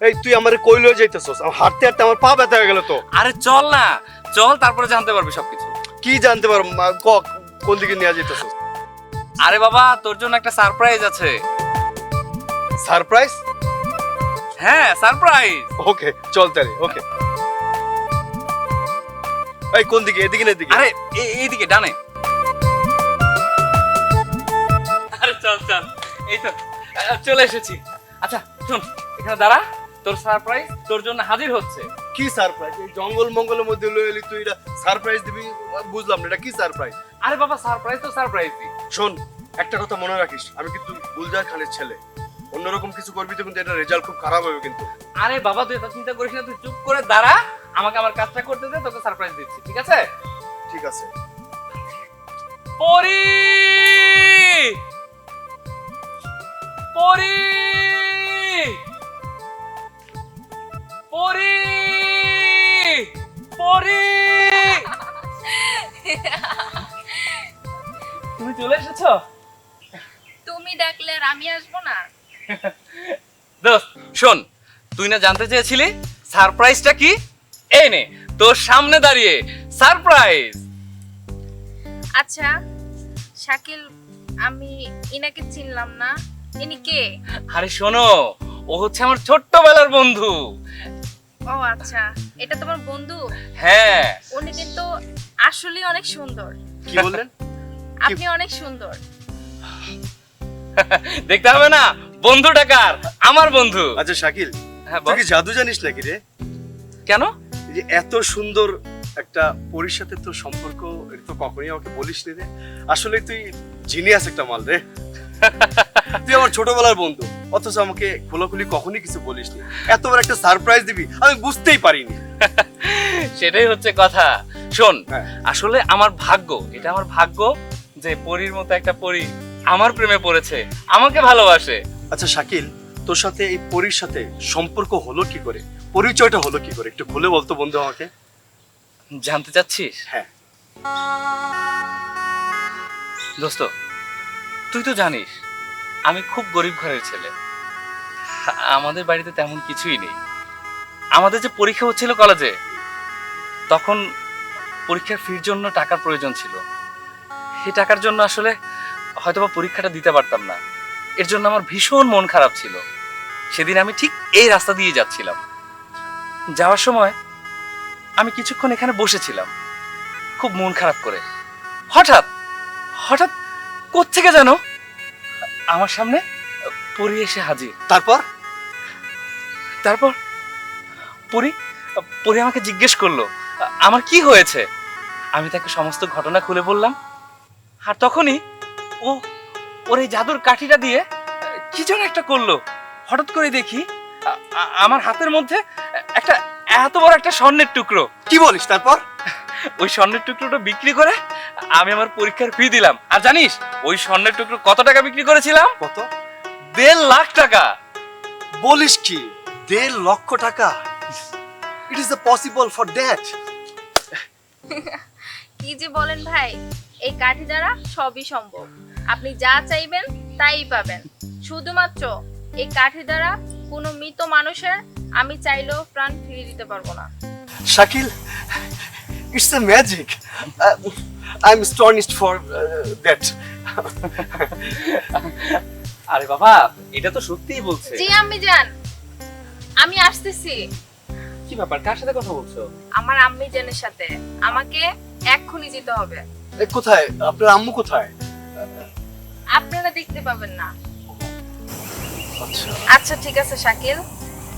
এই তুই আমারে কই লয়ে যাইতেছস। আমার হাঁটতে হাঁটতে আমার পা ব্যথা হয়ে গেল তো। আরে চল না চল তারপরে জানতে পারবি সবকিছু। কি জানতে পারো মা- ক কোন দিকে নিয়ে যাইতেছস? আরে বাবা তোর জন্য একটা সারপ্রাইজ আছে। সারপ্রাইজ হ্যাঁ সারপ্রাইজ ওকে চল তাহলে ওকে। এই কোন দিকে? এদিকে না এদিকে? আরে এইদিকে ডানে। আরে চল চল এই তো চলে এসেছি। আচ্ছা শোন এখানে দাঁড়া। তোর সারপ্রাইজ তোর জন্য হাজির হচ্ছে। কি সারপ্রাইজ এই জঙ্গল মঙ্গলের মধ্যে লয়ে এলি তুই এটা সারপ্রাইজ দিবি বুঝলাম না এটা কি সারপ্রাইজ আরে বাবা সারপ্রাইজ তো সারপ্রাইজই শোন একটা কথা মনে রাখিস আমি কিন্তু গুলজার খানের ছেলে। অন্যরকম কিছু করবি তো কিন্তু এটা রেজাল্ট খুব খারাপ হবে কিন্তু। আরে বাবা তুই এত চিন্তা করিস না তুই চুপ করে দাঁড়া আমাকে আমার কাজটা করতে দে তোকে সারপ্রাইজ দিচ্ছি ঠিক আছে? ঠিক আছে। পরি! পরি! পরি পরি। তুমি চলে এসেছ? তুমি ডাকলে আর আমি আসব না। দোস্ত শোন তুই না জানতে চেয়েছিলি সারপ্রাইজটা কি? এই নে তোর সামনে দাঁড়িয়ে সারপ্রাইজ। আচ্ছা শাকিল আমি ইনাকে চিনলাম না। ইনি কে? আরে শোনো ও হচ্ছে আমার ছোট্টবেলার বন্ধু। ও আচ্ছা। এটা তোমার বন্ধু? হ্যাঁ। উনি কিন্তু আসলে অনেক সুন্দর। কি বললেন? আপনি অনেক সুন্দর। দেখতে হবে না বন্ধু টাকার আমার বন্ধু। আচ্ছা শাকিল হ্যাঁ তুই কি জাদু জানিস নাকি রে? কেন? যে এত সুন্দর একটা পরীর সাথে তোর সম্পর্ক এটা তো কখনই আমাকে বলিস নি রে। আসলে তুই জিনিয়াস একটা মাল রে। তুই আমার ছোটবেলার বন্ধু। অথচ আমাকে খোলাখুলি কখনই কিছু বলিস নি। এত বড় একটা সারপ্রাইজ দিবি আমি বুঝতেই পারিনি। সেটাই হচ্ছে কথা। শোন হ্যাঁ। আসলে আমার ভাগ্য এটা আমার ভাগ্য যে পরীর মতো একটা পরী আমার প্রেমে পড়েছে আমাকে ভালোবাসে। আচ্ছা শাকিল তোর সাথে এই পরীর সাথে সম্পর্ক হলো কি করে? পরিচয়টা হলো কি করে? একটু খুলে বলতো বন্ধু আমাকে। জানতে চাচ্ছিস? হ্যাঁ। দোস্ত তুই তো জানিস, আমি খুব গরিব ঘরের ছেলে। আমাদের বাড়িতে তেমন কিছুই নেই। আমাদের যে পরীক্ষা হচ্ছিল কলেজে, তখন পরীক্ষার ফির জন্য টাকার প্রয়োজন ছিল। সেই টাকার জন্য আসলে হয়তোবা পরীক্ষাটা দিতে পারতাম না। এর জন্য আমার ভীষণ মন খারাপ ছিল। সেদিন আমি ঠিক এই রাস্তা দিয়ে যাচ্ছিলাম। যাওয়ার সময় আমি কিছুক্ষণ এখানে বসেছিলাম। খুব মন খারাপ করে। হঠাৎ হঠাৎ কোত্থেকে জানো? আমার সামনে পরি এসে হাজির। তারপর? তারপর পরি পরি আমাকে জিজ্ঞেস করল আমার কি হয়েছে? আমি তাকে সমস্ত ঘটনা খুলে বললাম আর তখনই ও ওর এই জাদুর কাঠিটা দিয়ে কি যেন একটা করল। হঠাৎ করে দেখি আমার হাতের মধ্যে একটা এত বড় একটা স্বর্ণের টুকরো। কি বলিস তারপর? ওই স্বর্ণের টুকরোটা বিক্রি করে আমি আমার পরীক্ষার ফি দিলাম। আর জানিস ওই স্বর্ণের টুকরো কত টাকা বিক্রি করেছিলাম? কত? দেড় লাখ টাকা। বলিস কি? দেড় লক্ষ টাকা? It is the possible for that কি যে বলেন ভাই এই কাঠি দ্বারা সবই সম্ভব। আপনি যা চাইবেন তাই পাবেন। শুধুমাত্র এই কাঠি দ্বারা কোনো মৃত মানুষের আমি চাইলেও প্রাণ ফিরিয়ে দিতে পারব না। Shakil it's a magic I am stunned for that আরে বাবা এটা তো সত্যিই বলছে। জি আমি যান আমি আসতেছি। কি ব্যাপার কার সাথে কথা বলছো? আমার আম্মি জানের সাথে। আমাকে এক্ষুনি যেতে হবে। কোথায়? আপনার আম্মু কোথায়? আপনারা দেখতে পাবেন না। আচ্ছা। আচ্ছা ঠিক আছে শাকিল।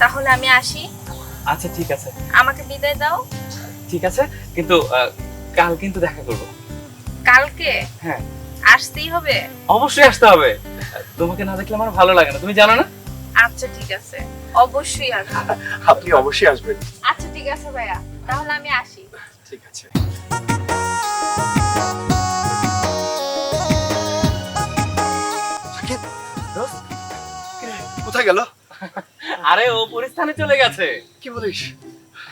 তাহলে আমি আসি। আচ্ছা ঠিক আছে। আমাকে বিদায় দাও। ঠিক আছে কিন্তু কাল কিন্তু দেখা করব। কালকে? হ্যাঁ। আসতেই হবে? অবশ্যই আসতে হবে। তোমাকে না দেখলে আমার ভালো লাগে না। তুমি জানো না? আচ্ছা ঠিক আছে। অবশ্যই আসব। আপনি অবশ্যই আসবেন। আচ্ছা ঠিক আছে ভাইয়া। তাহলে আমি আসি। ঠিক আছে। কোথায় গেল? আরে ও পরিস্থানে চলে গেছে। কি বলিস?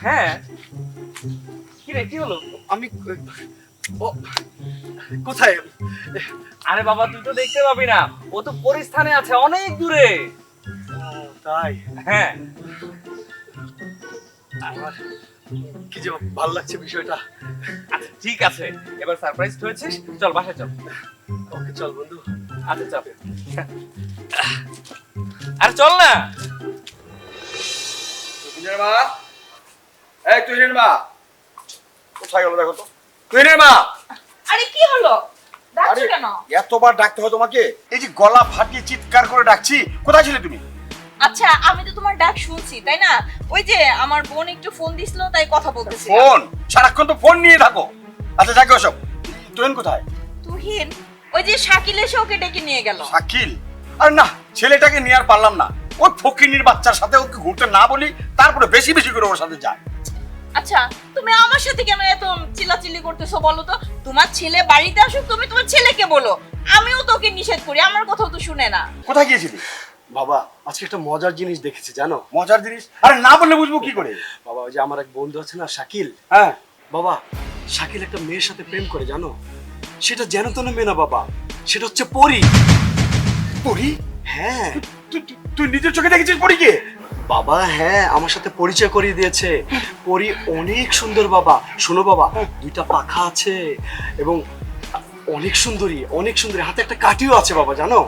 হ্যাঁ। কি রে কি হলো? আমি কোথায়? আরে বাবা তুই তো দেখতে পাবি না। ও তো পরিস্থানে আছে অনেক দূরে। তাই? হ্যাঁ। আমার কি যে ভালো লাগছে বিষয়টা। আচ্ছা ঠিক আছে। এবার সারপ্রাইজ হয়েছিস? চল বাসায় চল। ওকে চল বন্ধু। আচ্ছা চল। আরে চল না। তুহিনের মা? এই তুহিনের মা। কোথায় গেল দেখো তো? মা! আরে কি হলো? ডাকছো কেন? এতবার ডাকতে হয় তোমাকে? এই যে গলা ফাটিয়ে চিৎকার করে ডাকছি কোথায় ছিলে তুমি? আচ্ছা আমি তো তোমার ডাক শুনছি তাই না? ওই যে আমার বোন একটু ফোন দিছিল তাই কথা বলতেছি ফোন? সারাক্ষণ তো ফোন নিয়ে থাকো। আচ্ছা যাকে ওসব তুহিন কোথায়? তুহিন ওই যে শাকিল এসে ওকে ডেকে নিয়ে গেল। শাকিল? আর না ছেলেটাকে নিয়ে আর পারলাম না। ওই ফকিনির বাচ্চার সাথে ওকে ঘুরতে না বলি তারপরে বেশি বেশি করে ওর সাথে যায়। আচ্ছা তুমি আমার সাথে কেন এত চিল্লাচিল্লি করতেছো বলো তো? তোমার ছেলে বাড়িতে আসুক তুমি তোমার ছেলেকে বলো। আমিও তোকে নিষেধ করি আমার কথাও তো শুনে না। কোথায় গিয়েছিলি? বাবা আজকে একটা মজার জিনিস দেখেছি জানো? মজার জিনিস? আরে না বললে বুঝব কি করে? বাবা ওই যে আমার এক বন্ধু আছে না শাকিল। হ্যাঁ। বাবা শাকিল একটা মেয়ের সাথে প্রেম করে জানো? সেটা যেন তেন মেয়ে না বাবা। সেটা হচ্ছে পরি। পড়ি হ্যাঁ। তুই নিজের চোখে দেখেছিস পড়িকে বাবা হ্যাঁ আমার সাথে পরিচয় করিয়ে দিয়েছে। পরি অনেক সুন্দর বাবা। শোনো বাবা দুইটা পাখা আছে এবং অনেক সুন্দরী অনেক সুন্দরী। হাতে একটা কাঠিও আছে বাবা জানো?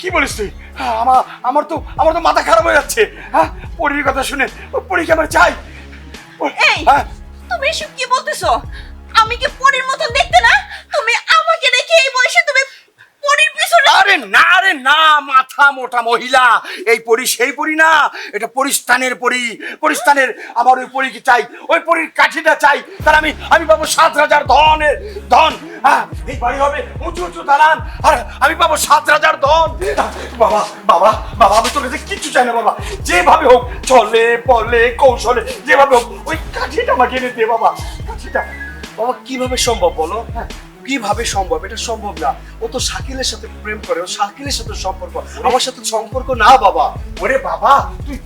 কি বলিস তুই? হ্যাঁ, আমার আমার তো আমার তো মাথা খারাপ হয়ে যাচ্ছে। হ্যাঁ পরীর কথা শুনে ওই পরীকে আমার চাই। এই হ্যাঁ। তুমি এসব কি বলতেছো? আমি কি পরীর মতন দেখতে না? তুমি আমাকে রেখে এই বয়সে তুমি পরীর আরে না রে, না, মাথা মোটা মহিলা। এই পরি সেই পরি না, এটা পরিস্থানের পরি। পরিস্থানের আমার ওই পরীকে চাই, ওই পরীর কাঠিটা চাই। তার আমি আমি পাবো সাত হাজার ধনের ধন। হ্যাঁ এই বাড়ি হবে উঁচু উঁচু দালান। আর আমি পাবো সাত হাজার ধন। বাবা বাবা বাবা, আমি তোর কাছে কিচ্ছু চাই না, বাবা। যেভাবে হোক চলে, পলে, কৌশলে, যেভাবে হোক, ওই কাঠিটা আমাকে এনে দে, বাবা। কাঠিটা, বাবা, কীভাবে সম্ভব বলো? কীভাবে সম্ভব? এটা সম্ভব না। ও তো শাকিলের সাথে প্রেম করে ও শাকিলের সাথে সম্পর্ক। আমার সাথে সম্পর্ক না বাবা। ওরে বাবা তুই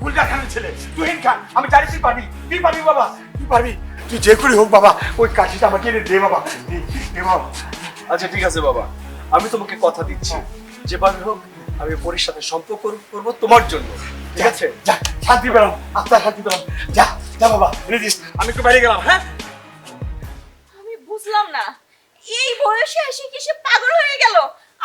গুলজার খানের ছেলে তুই খান আমি জানি তুই পারবি। তুই পারবি বাবা। তুই পারবি। তুই যে করে হোক বাবা ওই কাঠিটা আমাকে এনে দে বাবা। দে, বাবা। আচ্ছা ঠিক আছে বাবা। আমি তোমাকে কথা দিচ্ছি। যেভাবে হোক আমি পরির সাথে সম্পর্ক করব তোমার জন্য। ঠিক আছে? যা শান্তি পেলাম আত্মা শান্তি পেলাম যা যা বাবা আমি একটু বাইরে গেলাম হ্যাঁ? বুঝলাম না। এই বয়সে এসে কি সে পাগল হয়ে গেল?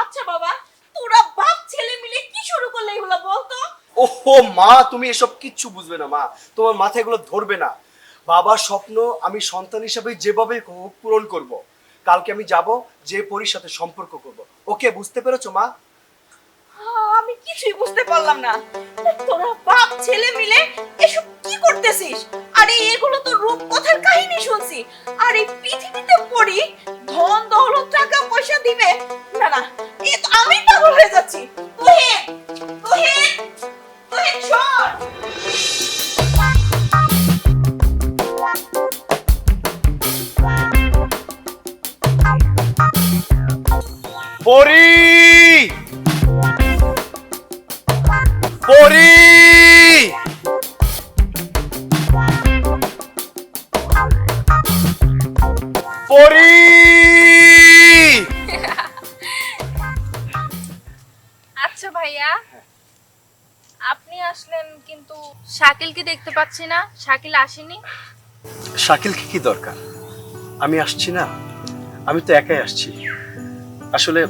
আচ্ছা বাবা, তোরা বাপ, ছেলে মিলে কি শুরু করলে এগুলো বলতো? ওহো, মা, তুমি এসব কিচ্ছু বুঝবে না, মা। তোমার মাথায় এগুলো ধরবে না। বাবার স্বপ্ন আমি সন্তান হিসেবে যেভাবে পূরণ করব। কালকে আমি যাব, যে পরির সাথে সম্পর্ক করব। ওকে, বুঝতে পেরেছ, মা? আমি কিছুই বুঝতে পারলাম না। তোরা বাপ, ছেলে মিলে এসব কি করতেছিস? আরে, এগুলো তো রূপকথার কাহিনী শুনছি। আর এই পৃথিবীতে পড়ি ধন দৌলত টাকা পয়সা দিবে, না না, এ তো আমি পাগল হয়ে যাচ্ছি। পাচ্ছি না শাকিল আসেনি। শাকিলকে কি দরকার? আমি আসছি না? আমি তো একাই আসছি। আসলে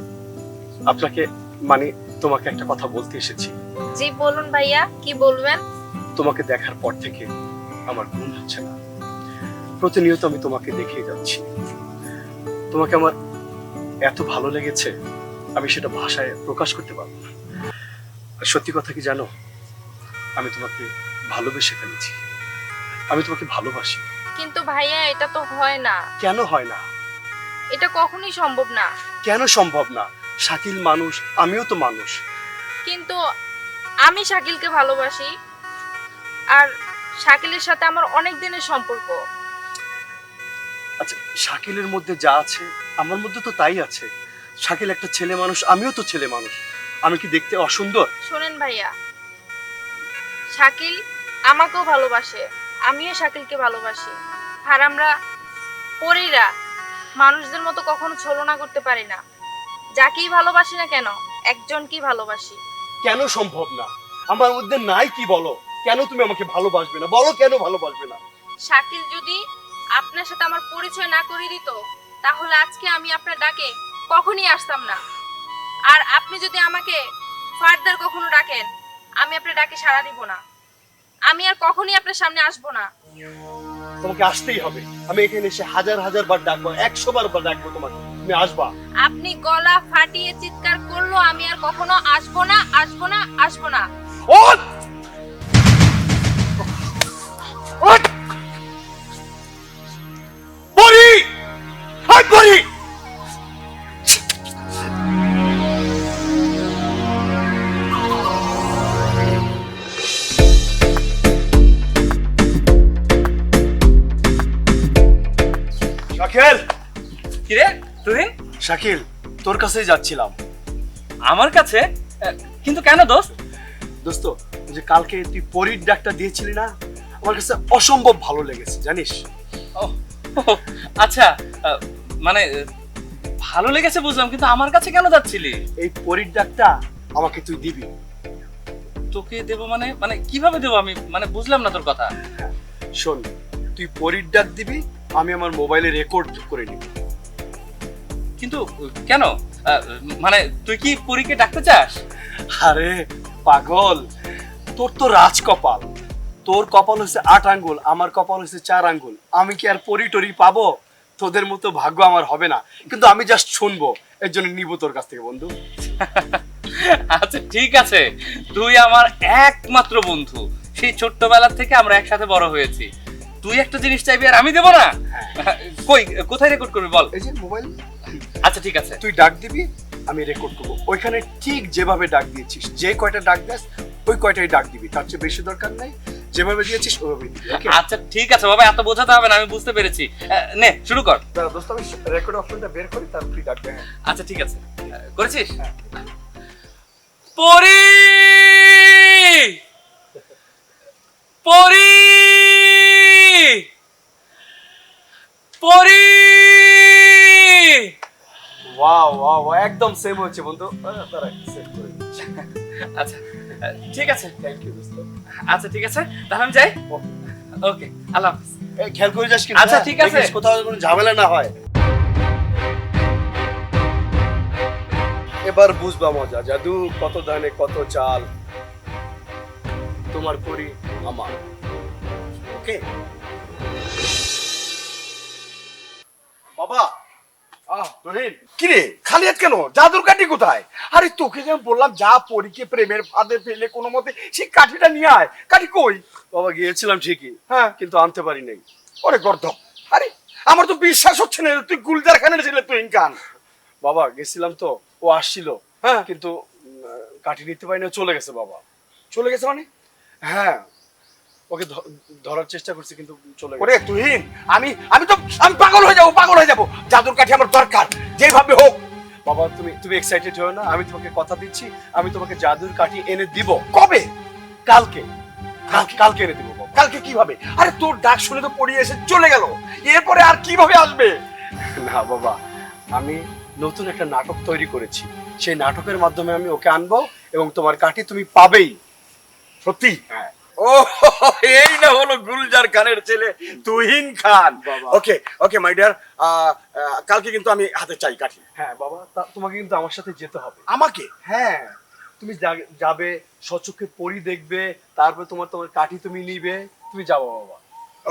আপনাকে মানে তোমাকে একটা কথা বলতে এসেছি। জি বলুন ভাইয়া কি বলবেন? তোমাকে দেখার পর থেকে আমার ঘুম হচ্ছে না। প্রতিনিয়ত আমি তোমাকে দেখেই যাচ্ছি। তোমাকে আমার এত ভালো লেগেছে আমি সেটা ভাষায় প্রকাশ করতে পারব না। আর সত্যি কথা কি জানো? আমি তোমাকে ভালোবেসে ফেলেছি। আমি তোমাকে ভালোবাসি। কিন্তু ভাইয়া এটা তো হয় না। কেন হয় না? এটা কখনোই সম্ভব না। কেন সম্ভব না? শাকিল মানুষ আমিও তো মানুষ। কিন্তু আমি শাকিলকে ভালোবাসি। আর শাকিলের সাথে আমার অনেক দিনের সম্পর্ক। আচ্ছা শাকিলের মধ্যে যা আছে আমার মধ্যে তো তাই আছে। শাকিল একটা ছেলে মানুষ আমিও তো ছেলে মানুষ। আমি কি দেখতে অসুন্দর? শোনেন ভাইয়া শাকিল আমাকেও ভালোবাসে আমিও শাকিলকে ভালোবাসি। আর আমরা পরীরা মানুষদের মতো কখনো ছলনা করতে পারি না। যাকেই ভালোবাসি না কেন একজনকেই ভালোবাসি। কেন সম্ভব না? আমার মধ্যে নাই কি বলো? কেন তুমি আমাকে ভালোবাসবে না? বলো কেন ভালোবাসবে না? শাকিল যদি আপনার সাথে আমার পরিচয় না করে দিত তাহলে আজকে আমি আপনার ডাকে কখনই আসতাম না। আর আপনি যদি আমাকে ফার্দার কখনো ডাকেন আমি আপনার ডাকে সাড়া দিব না। আমি আর কখনই আপনার সামনে আসব না। তোমাকে আসতেই হবে। আমি এখানে এসে হাজার হাজার বার ডাকবো একশো বার বার ডাকবো তোমাকে। তুমি আসবা। আপনি গলা ফাটিয়ে চিৎকার করল আমি আর কখনো আসব না আসব না আসব না। ওঠ! শাকিল তোর কাছেই যাচ্ছিলাম। আমার কাছে? কিন্তু কেন দোস্ত? দোস্ত যে কালকে তুই পরীর ডাকটা দিয়েছিলি না আমার কাছে অসম্ভব ভালো লেগেছে জানিস? ও, আচ্ছা মানে ভালো লেগেছে বুঝলাম কিন্তু আমার কাছে কেন যাচ্ছিলি? এই পরীর ডাকটা আমাকে তুই দিবি। তোকে দেবো মানে মানে কীভাবে দেবো আমি? মানে বুঝলাম না তোর কথা। শোন তুই পরীর ডাক দিবি আমি আমার মোবাইলে রেকর্ড করে নিব। কিন্তু কেন? মানে তুই কি পরীকে ডাকতে চাস? আরে পাগল। তোর তো রাজ কপাল। তোর কপাল হচ্ছে আট আঙ্গুল আমার কপাল হচ্ছে চার আঙ্গুল। আমি কি আর পরি টরি পাবো? তোদের মতো ভাগ্য আমার হবে না। কিন্তু আমি জাস্ট শুনব। এর জন্য নিব তোর কাছ থেকে বন্ধু। আচ্ছা ঠিক আছে। তুই আমার একমাত্র বন্ধু। সেই ছোট্টবেলা থেকে আমরা একসাথে বড় হয়েছি। তুই একটা জিনিস চাইবি আর আমি দেবো না? কই কোথায় রেকর্ড করবি বল? এই যে মোবাইল আচ্ছা ঠিক আছে। তুই ডাক দিবি আমি রেকর্ড করব। ওইখানে ঠিক যেভাবে ডাক দিয়েছিস যে কয়টা ডাক দিস ওই কয়টাই ডাক দিবি। তার চেয়ে বেশি দরকার নাই যেভাবে দিয়েছিস দিবি ওকে আচ্ছা ঠিক আছে বাবা এত বোঝাতে হবে না আমি বুঝতে পেরেছি। আহ, নে শুরু কর। দাঁড়া দোস্ত আমি রেকর্ড অপশনটা বের করি তারপর তুই হ্যাঁ আচ্ছা ঠিক আছে। আহ, করেছিস? পরি পরি! একদম সেম হচ্ছে বন্ধু। দাঁড়া সেভ করে দিচ্ছি। আচ্ছা ঠিক আছে। থ্যাংক ইউ দোস্ত আচ্ছা ঠিক আছে। তাহলে আমি যাই? ওকে আল্লাহ হাফিজ। খেয়াল করে যাস কিন্তু আচ্ছা, হ্যাঁ? ঠিক আছে। কোথাও কোনো ঝামেলা না হয়। এবার বুঝবা মজা জাদু কত ধানে কত চাল তোমার করি আমার। ওকে রহিন কিরে খালি হাত কেন জাদুর কাঠি কোথায়? আরে তোকে যেমন বললাম যা পরীকে প্রেমের ফাঁদে ফেলে কোনো মতে সেই কাঠিটা নিয়ে আয়। কাঠি কই? বাবা গিয়েছিলাম ঠিকই হ্যাঁ। কিন্তু আনতে পারি নাই। ওরে গর্ধ আরে আমার তো বিশ্বাস হচ্ছে না তুই গুলজার খানের ছেলে তুই ইনকান বাবা গেছিলাম তো ও আসছিল হ্যাঁ। কিন্তু কাঠি নিতে পারি না চলে গেছে বাবা। চলে গেছে মানে? হ্যাঁ ওকে ধরার চেষ্টা করছি কিন্তু চলে ওরে তুহিন আমি আমি তো আমি পাগল হয়ে যাব পাগল হয়ে যাব। জাদুর কাঠি আমার দরকার যেভাবে হোক। বাবা তুমি তুমি এক্সাইটেড হও না? আমি তোমাকে কথা দিচ্ছি আমি তোমাকে জাদুর কাঠি এনে দিব। কবে? কালকে। কাল- কালকে এনে দিব বাবা। কালকে কীভাবে? আরে তোর ডাক শুনে তো পড়িয়ে এসে চলে গেল। এরপরে আর কীভাবে আসবে? না বাবা আমি নতুন একটা নাটক তৈরি করেছি। সেই নাটকের মাধ্যমে আমি ওকে আনব এবং তোমার কাঠি তুমি পাবেই। সত্যি? হ্যাঁ। ও এই না হলো গুলজার খানের ছেলে তুহিন খান। ওকে ওকে মাই ডিয়ার কালকে কিন্তু আমি হাতে চাই কাঠি। হ্যাঁ বাবা তোমাকে কিন্তু আমার সাথে যেতে হবে। আমাকে? হ্যাঁ তুমি যাবে সচক্ষে পরি দেখবে তারপর তোমার তোমার কাঠি তুমি নিবে তুমি যাব বাবা।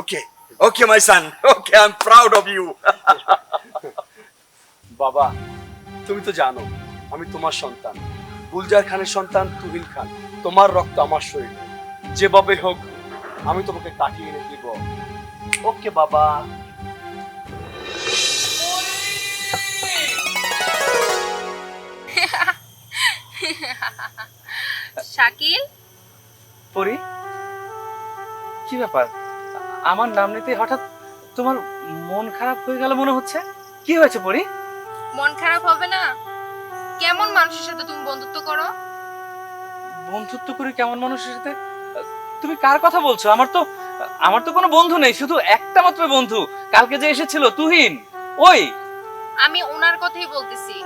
Okay okay my son okay I am proud of you বাবা তুমি তো জানো আমি তোমার সন্তান। গুলজার খানের সন্তান তুহিন খান। তোমার রক্ত আমার শরীরে। যেভাবে হোক আমি তোমাকে কাটিয়ে এনে দিব। ওকে বাবা। শাকিল? পরি? কি ব্যাপার? আমার নাম নিতে হঠাৎ তোমার মন খারাপ হয়ে গেল মনে হচ্ছে? কি হয়েছে পরি? মন খারাপ হবে না? কেমন মানুষের সাথে তুমি বন্ধুত্ব করো? বন্ধুত্ব করে কেমন মানুষের সাথে? তুমি কার কথা বলছো? আমার তো আমার তো কোনো বন্ধু নেই শুধু একটা মাত্র বন্ধু। কালকে যে এসেছিল তুহিন। ওই। আমি ওনার কথাই বলতেছি।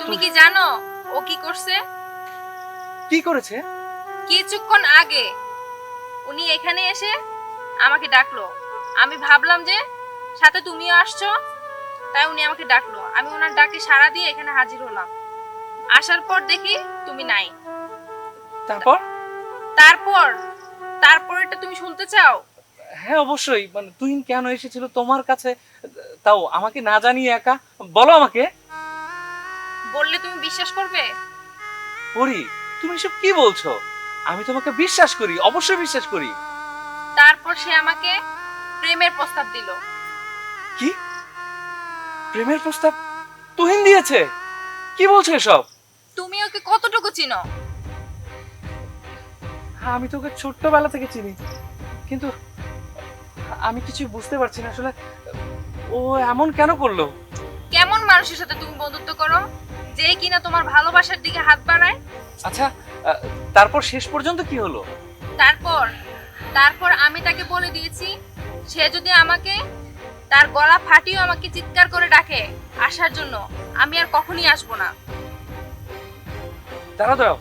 তুমি কি জানো ও কি করছে? কি করেছে? কিছুক্ষণ আগে উনি এখানে এসে আমাকে ডাকলো। আমি ভাবলাম যে সাথে তুমিও আসছো তাই উনি আমাকে ডাকলো। আমি ওনার ডাকে সাড়া দিয়ে এখানে হাজির হলাম। আসার পর দেখি তুমি নাই। তারপর? তারপর তারপর এটা তুমি শুনতে চাও? হ্যাঁ অবশ্যই। মানে তুহিন কেন এসেছিল তোমার কাছে? তাও আমাকে না জানিয়ে একা? বলো আমাকে। বললে তুমি বিশ্বাস করবে? পরি তুমি এসব কি বলছো? আমি তোমাকে বিশ্বাস করি অবশ্যই বিশ্বাস করি। তারপর সে আমাকে প্রেমের প্রস্তাব দিল। কি? প্রেমের প্রস্তাব তুহিন দিয়েছে? কি বলছো এসব? তুমি ওকে কতটুকু চিনো? আমি তোকে ছোট্টবেলা থেকে চিনি কিন্তু আমি কিছু বুঝতে পারছি না আসলে ও এমন কেন করল? কেমন মানুষের সাথে তুমি বন্ধুত্ব করো? যে কিনা তোমার ভালোবাসার দিকে হাত বাড়ায়? আচ্ছা তারপর শেষ পর্যন্ত কি হলো? তারপর তারপর আমি তাকে বলে দিয়েছি সে যদি আমাকে তার গলা ফাটিয়ে আমাকে চিৎকার করে ডাকে আসার জন্য আমি আর কখনই আসব না। দাঁড়া দাঁড়াও।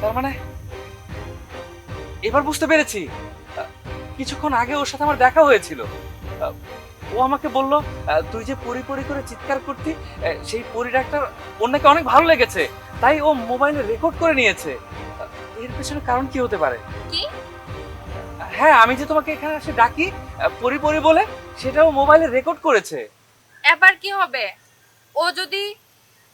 তার মানে এবার বুঝতে পেরেছি। কিছুক্ষণ আগে ওর সাথে আমার দেখা হয়েছিল। ও আমাকে বলল তুই যে পরি পরি করে চিৎকার করতি সেই পরি ডাক্তার ওর নাকি অনেক ভালো লেগেছে। তাই ও মোবাইলে রেকর্ড করে নিয়েছে। এর পেছনে কারণ কি হতে পারে? কি? হ্যাঁ আমি যে তোমাকে এখানে এসে ডাকি পরি পরি বলে সেটাও মোবাইলে রেকর্ড করেছে। এবার কি হবে? ও যদি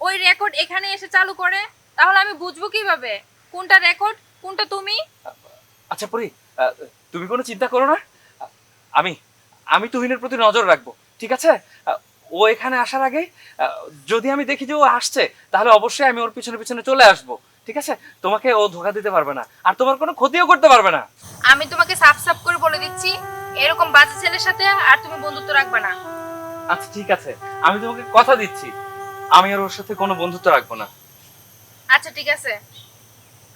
ওই রেকর্ড এখানে এসে চালু করে তাহলে আমি বুঝব কীভাবে? কোনটা রেকর্ড কোনটা তুমি? আচ্ছা পরি তুমি কোনো চিন্তা করো না। আমি আমি তুহিনের প্রতি নজর রাখব ঠিক আছে? ও এখানে আসার আগে যদি আমি দেখি যে ও আসছে তাহলে অবশ্যই আমি ওর পিছনে পিছনে চলে আসব ঠিক আছে? তোমাকে ও ধোকা দিতে পারবে না আর তোমার কোনো ক্ষতিও করতে পারবে না। আমি তোমাকে সাফ সাফ করে বলে দিচ্ছি এরকম বাজে ছেলের সাথে আর তুমি বন্ধুত্ব রাখবে না। আচ্ছা ঠিক আছে আমি তোমাকে কথা দিচ্ছি আমি আর ওর সাথে কোনো বন্ধুত্ব রাখব না। আচ্ছা ঠিক আছে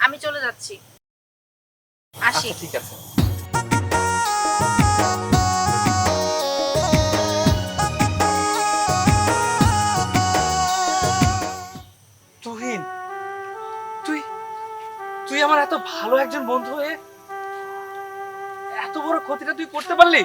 আমি চলে যাচ্ছি। আসি। আচ্ছা ঠিক আছে। তুহিন, তুই তুই আমার এত ভালো একজন বন্ধু হয়ে এত বড় ক্ষতিটা তুই করতে পারলি?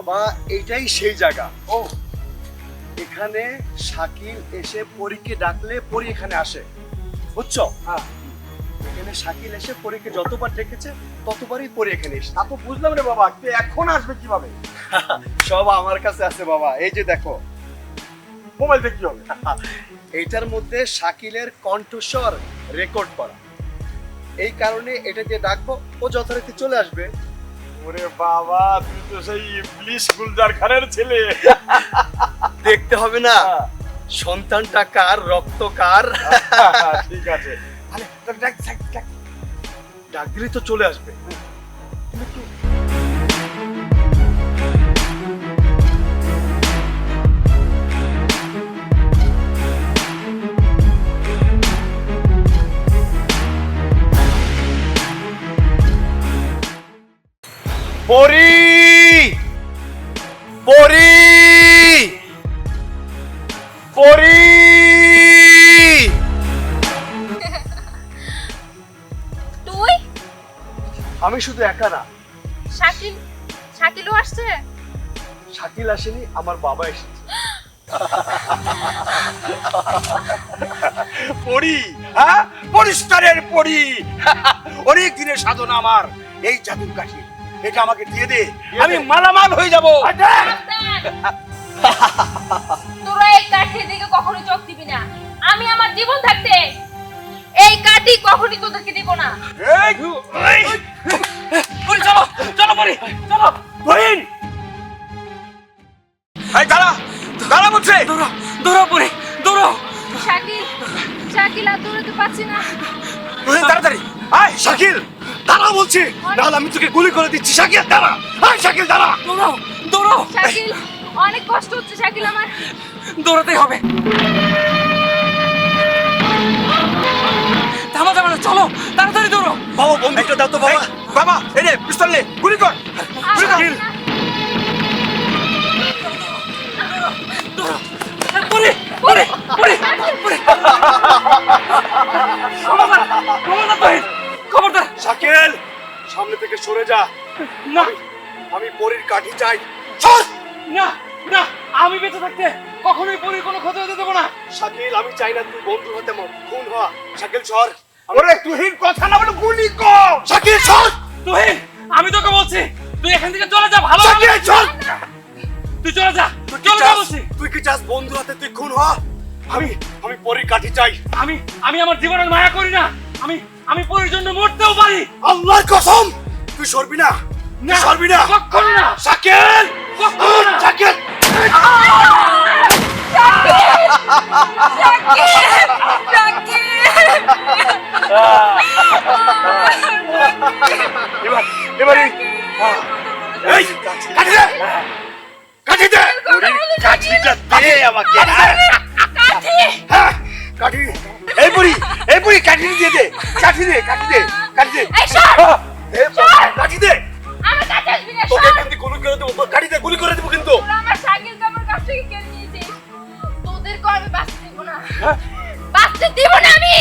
বাবা এইটাই সেই জায়গা। ও এখানে শাকিল এসে পরীকে ডাকলে পরি এখানে আসে। বুঝছ? হ্যাঁ। এখানে শাকিল এসে পরীকে যতবার ডেকেছে ততবারই পরি এখানে এসে তা তো বুঝলাম রে বাবা তুই এখন আসবে কীভাবে? সব আমার কাছে আছে বাবা এই যে দেখো। মোবাইল দেখতে হবে? এইটার মধ্যে শাকিলের কণ্ঠস্বর রেকর্ড করা। এই কারণে এটা দিয়ে ডাকবো ও যথারীতি চলে আসবে। ওরে বাবা তুই তো সেই ইবলিশ গুলজার খানের ছেলে। দেখতে হবে না সন্তানটা কার রক্ত কার? ঠিক আছে। ডাক, দিলেই তো চলে আসবে। পরি। পরি। পরি। তুই? আমি শুধু একা না। শাকিল শাকিলও আসছে? শাকিল আসেনি আমার বাবা এসেছে। পরি হ্যাঁ? পরিষ্কারের পরি। অনেক দিনের সাধনা আমার এই জাদুর কাঠি। এটা আমাকে দিয়ে দে। আমি মালামাল হয়ে যাব। তোরা এই কাঠির দিকে কখনো চোখ দিবি না। আমি আমার জীবন থাকতে এই কাঠি কখনই তোদেরকে দিব না। চলো চলো পরি চলো বহিন এই দাঁড়া দাঁড়া বলছে। দৌড়াও পরি দৌড়াও শাকিল শাকিল আর দৌড়াতে পারছি না। বহিন তাড়াতাড়ি। আয় শাকিল! দাঁড়া বলছি। নাহলে আমি তোকে গুলি করে দিচ্ছি। শাকিল দাঁড়া। আয় শাকিল দাঁড়া। দৌড়াও দৌড়াও শাকিল অনেক কষ্ট হচ্ছে শাকিল আমার। দৌড়াতেই হবে। থামা যাবে না একটা দাও তো বাবা। বাবা এই রে পিস্তল নে গুলি কর। গুলি কর। পরে পরে পরে পরে খবরদার খবরদার খবরদার শাকিল সামনে থেকে সরে যা। না। আমি পরীর কাঠি চাই। সর! না না আমি বেঁচে থাকতে কখনোই পরির কোনো ক্ষতি হতে দেবো না। শাকিল আমি চাই না তুই বন্ধুর হাতে মর। খুন হওয়া। শাকিল সর। ওরে তুহিন কথা না বলে গুলি কর! শাকিল সর! তুহিন আমি তোকে বলছি তুই এখান থেকে চলে যা ভালো। শাকিল সর! তুই চলে যা তুই কি চলে যা বলছি। তুই কি চাস বন্ধু হাতে তুই খুন হ আমি আমি পরীর কাঠি চাই। আমি আমি আমার জীবনের মায়া করি না। আমি আমি পরির জন্য মরতেও পারি। আল্লাহর কসম তুই সরবি না তুই সরবি না। কখনো না। শাকিল কখনো না। শাকিল। এবার এবার এই কাটি দে কাটি দে কাঠিটা দে আমাকে হ্যাঁ, কাঠি এই বুড়ি এই বুড়ি কাঠি দিয়ে দে। কাঠি দে কাঠি দে কাঠি দে। এই এই কাঠি দে। আমার কাছে আসবি না তোকে কিন্তু গুলি করে দেব কাঠি দে গুলি করে দেব কিন্তু। আমার সাইকেল তো আমার কাছ থেকে কেড়ে তোদের কো আমি দেব না। হ্যাঁ? দেব না আমি!